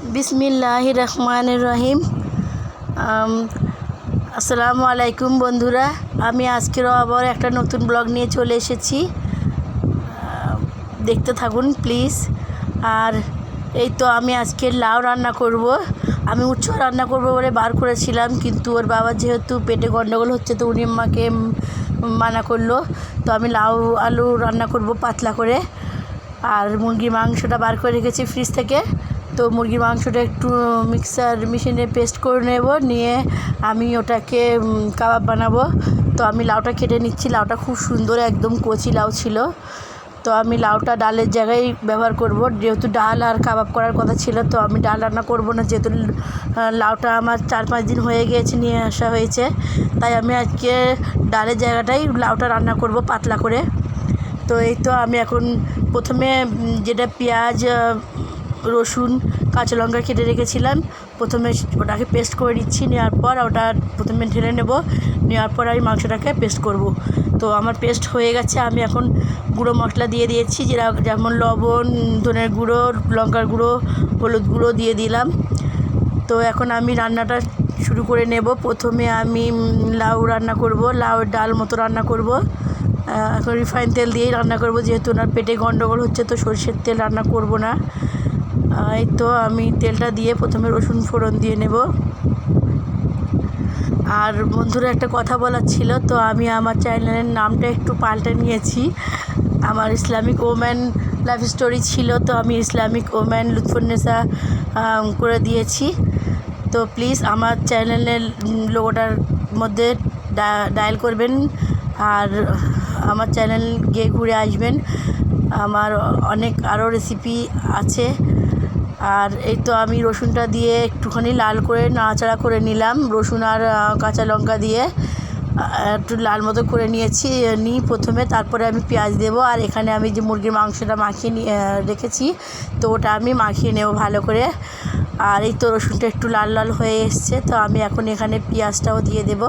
বিসমিল্লাহ রহমান রহিম আসসালামু আলাইকুম বন্ধুরা। আমি আজকেরও আবার একটা নতুন ব্লগ নিয়ে চলে এসেছি। দেখতে থাকুন প্লিজ। আর এই তো আমি আজকে লাউ রান্না করব। আমি উচ্চ রান্না করব বলে বার করেছিলাম কিন্তু ওর বাবা যেহেতু পেটে গন্ডগোল হচ্ছে তো উনি উম, মানা করল। তো আমি লাউ আলু রান্না করব পাতলা করে। আর মুরগির মাংসটা বার করে রেখেছি ফ্রিজ থেকে। তো মুরগির মাংসটা একটু মিক্সার মেশিনে পেস্ট করে নেব, নিয়ে আমি ওটাকে কাবাব বানাবো। তো আমি লাউটা কেটে নিচ্ছি। লাউটা খুব সুন্দর একদম কচি লাউ ছিল। তো আমি লাউটা ডালের জায়গায় ব্যবহার করব। যেহেতু ডাল আর কাবাব করার কথা ছিল, তো আমি ডাল রান্না করব না। যেহেতু লাউটা আমার চার পাঁচ দিন হয়ে গিয়েছে, নিয়ে আসা হয়েছে। তাই আমি আজকে ডালের জায়গাটাই লাউটা রান্না করব পাতলা করে। তো এই তো আমি এখন প্রথমে যেটা পেঁয়াজ রসুন, কাঁচা লঙ্কা কেটে রেখেছিলাম। প্রথমে ওটাকে পেস্ট করে নিচ্ছি, নেওয়ার পর ওটা প্রথমে ঢেলে নেব। নেওয়ার পর আমি মাংসটাকে পেস্ট করব। তো আমার পেস্ট হয়ে গেছে, আমি এখন গুঁড়ো মশলা দিয়ে দিয়েছি যেটা যেমন লবণ, ধনের গুঁড়ো, লঙ্কার গুঁড়ো, হলুদ গুঁড়ো দিয়ে দিলাম। তো এখন আমি রান্নাটা শুরু করে নেব। প্রথমে আমি লাউ রান্না করব, লাউ ডাল মতো রান্না করব। এখন রিফাইন তেল দিয়েই রান্না করব, যেহেতু ওনার পেটে গন্ডগোল হচ্ছে, তো সরষের তেল রান্না করব না। এই তো, আমি তেলটা দিয়ে প্রথমে রসুন ফোড়ন দিয়ে নেব। আর বন্ধুরা, একটা কথা বলার ছিল, তো আমি আমার চ্যানেলের নামটা একটু পাল্টে নিয়েছি। আমার ইসলামিক ওম্যান লাইফ স্টোরি ছিল, তো আমি ইসলামিক ওম্যান লুৎফুন্নেসা করে দিয়েছি। তো প্লিজ আমার চ্যানেলের লোগোটার মধ্যে ডায়াল করবেন, আর আমার চ্যানেল গিয়ে ঘুরে আসবেন। আমার অনেক আরও রেসিপি আছে। আর এই তো আমি রসুনটা দিয়ে একটুখানি লাল করে নাড়াচাড়া করে নিলাম। রসুন আর কাঁচা লঙ্কা দিয়ে একটু লাল মতো করে নিয়েছি নিই প্রথমে, তারপরে আমি পেঁয়াজ দেবো। আর এখানে আমি যে মুরগির মাংসটা মাখিয়ে রেখেছি, তো ওটা আমি মাখিয়ে নেব ভালো করে। আর এই তো রসুনটা একটু লাল লাল হয়ে এসছে, তো আমি এখন এখানে পেঁয়াজটাও দিয়ে দেবো।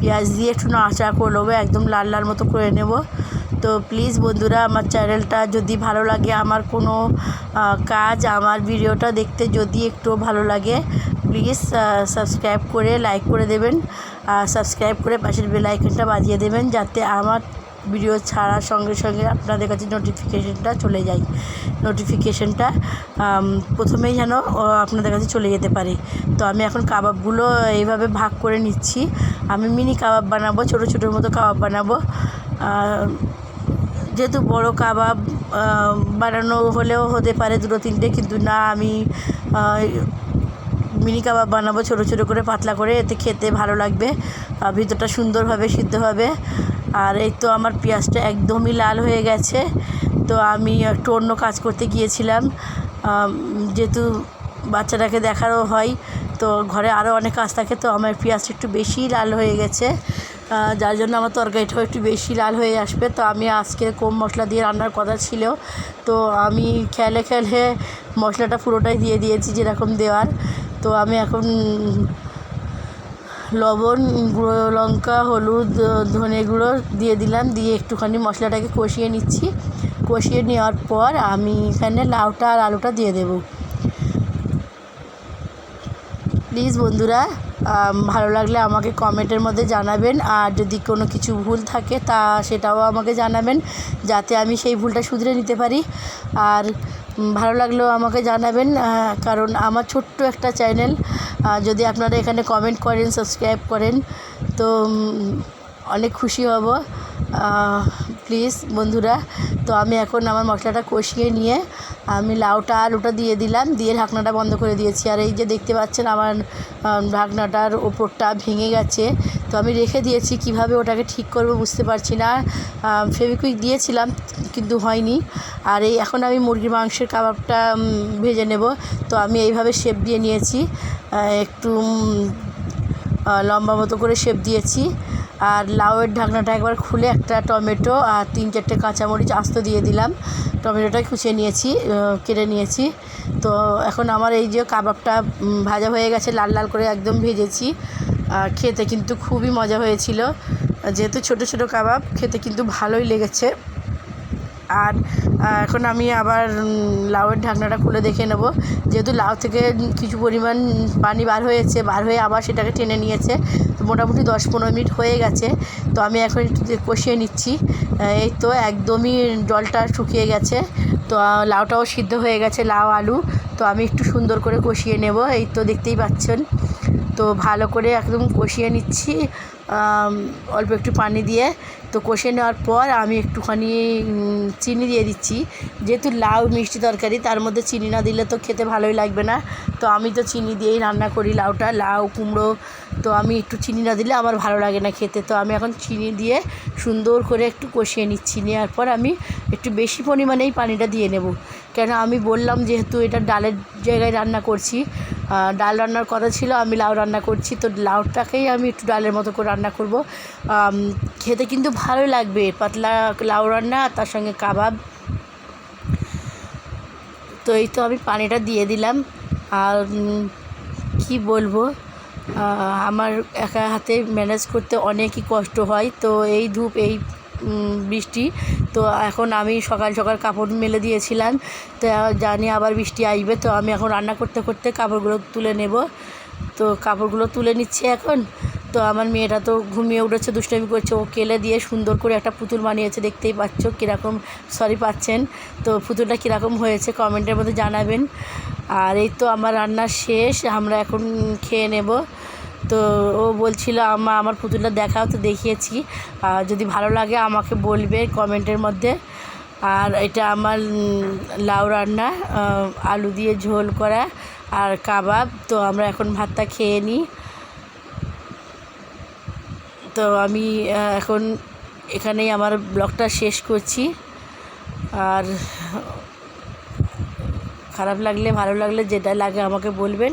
পেঁয়াজ দিয়ে একটু নাড়াচাড়া করে নেব, একদম লাল লাল মতো করে নেব। তো প্লিজ বন্ধুরা, আমার চ্যানেলটা যদি ভালো লাগে, আমার কোনো কাজ, আমার ভিডিওটা দেখতে যদি একটু ভালো লাগে প্লিজ সাবস্ক্রাইব করে লাইক করে দেবেন। আর সাবস্ক্রাইব করে পাশের বেল আইকনটা বাজিয়ে দেবেন, যাতে আমার ভিডিও ছাড়ার সঙ্গে সঙ্গে আপনাদের কাছে নোটিফিকেশনটা চলে যায়। নোটিফিকেশনটা প্রথমেই যেন আপনাদের কাছে চলে যেতে পারে। তো আমি এখন কাবাবগুলো এইভাবে ভাগ করে নিচ্ছি। আমি মিনি কাবাব বানাবো, ছোটো ছোটোর মতো কাবাব বানাবো। যেহেতু বড় কাবাব বানানো হলেও হতে পারে দুটো তিনটে, কিন্তু না, আমি মিনি কাবাব বানাবো ছোটো ছোটো করে, পাতলা করে, এতে খেতে ভালো লাগবে ভিতরটা সুন্দরভাবে সিদ্ধ হবে। আর এই তো আমার পেঁয়াজটা একদমই লাল হয়ে গেছে, তো আমি একটু অন্য কাজ করতে গিয়েছিলাম। যেহেতু বাচ্চাটাকে দেখারও হয়, তো ঘরে আরও অনেক কাজ থাকে, তো আমার পেঁয়াজটা একটু বেশি লাল হয়ে গেছে। যার জন্য আমার তরকারিটাও একটু বেশি লাল হয়ে আসবে। তো আমি আজকে কম মশলা দিয়ে রান্নার কথা ছিল। তো আমি খেলে খেলে মশলাটা পুরোটাই দিয়ে দিয়েছি যেরকম দেওয়ার। তো আমি এখন লবণ, গুঁড়ো লঙ্কা, হলুদ, ধনে গুঁড়ো দিয়ে দিলাম। দিয়ে একটুখানি মশলাটাকে কষিয়ে নিচ্ছি। কষিয়ে নেওয়ার পর আমি এখানে লাউটা আর আলুটা দিয়ে দেবো। প্লিজ বন্ধুরা ভালো লাগলে আমাকে কমেন্টের মধ্যে জানাবেন। আর যদি কোনো কিছু ভুল থাকে, তা সেটাও আমাকে জানাবেন, যাতে আমি সেই ভুলটা শুধরে নিতে পারি। আর ভালো লাগলেও আমাকে জানাবেন কারণ আমার ছোট্ট একটা চ্যানেল যদি আপনারা এখানে কমেন্ট করেন, সাবস্ক্রাইব করেন, তো অনেক খুশি হব। প্লিজ বন্ধুরা, তো আমি এখন আমার মশলাটা কষিয়ে নিয়ে আমি লাউটা আলুটা দিয়ে দিলাম, দিয়ে ঢাকনাটা বন্ধ করে দিয়েছি। আর এই যে দেখতে পাচ্ছেন আমার ঢাকনাটার ওপরটা ভেঙে গেছে। তো আমি রেখে দিয়েছি, কীভাবে ওটাকে ঠিক করব বুঝতে পারছি না। ফেভিকুইক দিয়েছিলাম, কিন্তু হয়নি। আর এই এখন আমি মুরগির মাংসের কাবাবটা ভেজে নেব। তো আমি এইভাবে শেপ দিয়ে নিয়েছি। একটু লম্বা মতো করে শেপ দিয়েছি। আর লাউয়ের ঢাকনাটা একবার খুলে একটা টমেটো আর তিন চারটে কাঁচামরিচ আস্ত দিয়ে দিলাম। টমেটোটা কুচিয়ে নিয়েছি কেটে নিয়েছি। তো এখন আমার এই যে কাবাবটা ভাজা হয়ে গেছে, লাল লাল করে একদম ভেজেছি। আর খেতে কিন্তু খুবই মজা হয়েছিল। যেহেতু ছোট ছোট কাবাব, খেতে কিন্তু ভালোই লেগেছে। আর এখন আমি আবার লাউয়ের ঢাকনাটা খুলে দেখে নেব। যেহেতু লাউ থেকে কিছু পরিমাণ পানি বার হয়েছে, বার হয়ে আবার সেটাকে টেনে নিয়েছে। তো মোটামুটি দশ পনেরো মিনিট হয়ে গেছে। তো আমি এখন একটু কষিয়ে নিচ্ছি এই তো একদমই জলটা শুকিয়ে গেছে। তো লাউটাও সিদ্ধ হয়ে গেছে, লাউ, আলু। তো আমি একটু সুন্দর করে কষিয়ে নেব, এই তো দেখতেই পাচ্ছেন। তো ভালো করে একদম কষিয়ে নিচ্ছি। অল্প একটু পানি দিয়ে তো কষিয়ে নেওয়ার পর আমি একটুখানি চিনি দিয়ে দিচ্ছি। যেহেতু লাউ, মিষ্টি তরকারি, তার মধ্যে চিনি না দিলে তো খেতে ভালোই লাগবে না। তো আমি তো চিনি দিয়েই রান্না করি লাউটা। লাউ, কুমড়ো, তো আমি একটু চিনি না দিলে আমার ভালো লাগে না খেতে। তো আমি এখন চিনি দিয়ে সুন্দর করে একটু কষিয়ে নিচ্ছি। নেওয়ার পর আমি একটু বেশি পরিমাণেই পানিটা দিয়ে নেব। কেন আমি বললাম যেহেতু এটা ডালের জায়গায় রান্না করছি ডাল রান্নার কথা ছিল, আমি লাউ রান্না করছি, তো লাউটাকেই আমি একটু ডালের মতো করে রান্না করব। খেতে কিন্তু ভালো লাগবে, পাতলা লাউ রান্না তার সঙ্গে কাবাব। তো এই তো আমি পানিটা দিয়ে দিলাম। আর কি বলব আমার একা হাতে ম্যানেজ করতে অনেকই কষ্ট হয়, তো এই ধূপ, এই বৃষ্টি। তো এখন আমি সকাল সকাল কাপড় মেলে দিয়েছিলাম। তো জানি আবার বৃষ্টি আসবে। তো আমি এখন রান্না করতে করতে কাপড়গুলো তুলে নেব। তো কাপড়গুলো তুলে নিচ্ছে এখন। তো আমার মেয়েটা তো ঘুমিয়ে উঠেছে, দুষ্টামি করছে। ও কেলে দিয়ে সুন্দর করে একটা পুতুল বানিয়েছে, দেখতেই পাচ্ছ কীরকম সরি পাচ্ছেন। তো পুতুলটা কীরকম হয়েছে কমেন্টের মধ্যে জানাবেন। আর এই তো আমার রান্না শেষ। আমরা এখন খেয়ে নেব। তো ও বলছিল আমা আমার পুতুলটা দেখাও তো দেখিয়েছি। যদি ভালো লাগে আমাকে বলবে কমেন্টের মধ্যে। আর এটা আমার লাউ রান্না আলু দিয়ে ঝোল করা আর কাবাব। তো আমরা এখন ভাতটা খেয়ে নিই। তো আমি এখন এখানেই আমার ব্লগটা শেষ করছি। আর খারাপ লাগলে, ভালো লাগলে যেটা লাগে আমাকে বলবেন।